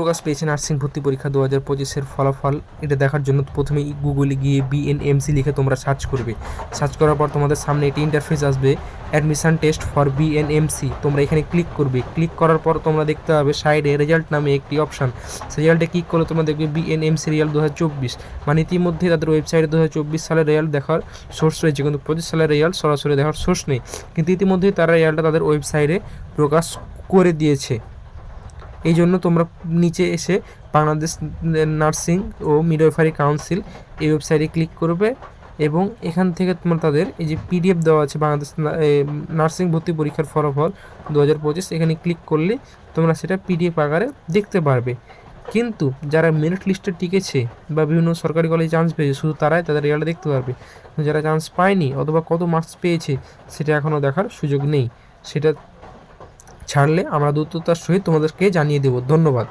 প্রকাশ পেয়েছে নার্সিং ভর্তি পরীক্ষা দু হাজার পঁচিশের ফলাফল। এটা দেখার জন্য প্রথমে গুগলে গিয়ে বিএনএমসি লিখে তোমরা সার্চ করবে। সার্চ করার পর তোমাদের সামনে এটি ইন্টারফেস আসবে অ্যাডমিশান টেস্ট ফর বিএনএমসি তোমরা এখানে ক্লিক করবে। ক্লিক করার পর তোমরা দেখতে পাবে সাইডে রেজাল্ট নামে একটি অপশান সেই রেজাল্টে ক্লিক করলে তোমরা দেখবে বিএনএমসি রেজাল্ট দু হাজার চব্বিশ। মানে ইতিমধ্যে তাদের ওয়েবসাইটে দু হাজার চব্বিশ সালের রেজাল্ট দেখার সোর্স রয়েছে। কিন্তু পঁচিশ সালের রেজাল্ট সরাসরি দেখার সোর্স নেই। কিন্তু ইতিমধ্যেই তারা রেজাল্টটা তাদের ওয়েবসাইটে প্রকাশ করে দিয়েছে। এই জন্য তোমরা নিচে এসে বাংলাদেশ নার্সিং ও মিডওয়াইফারি কাউন্সিল এই ওয়েবসাইটে ক্লিক করবে এবং এখান থেকে তোমরা তাদের এই যে পিডিএফ দেওয়া আছে বাংলাদেশ নার্সিং ভর্তি পরীক্ষার ফলাফল দু হাজার পঁচিশ, এখানে ক্লিক করলে তোমরা সেটা পিডিএফ আকারে দেখতে পারবে। কিন্তু যারা মেরিট লিস্টে টিকেছে বা বিভিন্ন সরকারি কলেজে চান্স পেয়েছে, শুধু তারাই তাদের রেজাল্ট দেখতে পারবে। যারা চান্স পায়নি অথবা কত মার্কস পেয়েছে, সেটা এখনও দেখার সুযোগ নেই। সেটা ছাড়লে আমরা দ্রুততার সহিত তোমাদেরকে জানিয়ে দেব। ধন্যবাদ।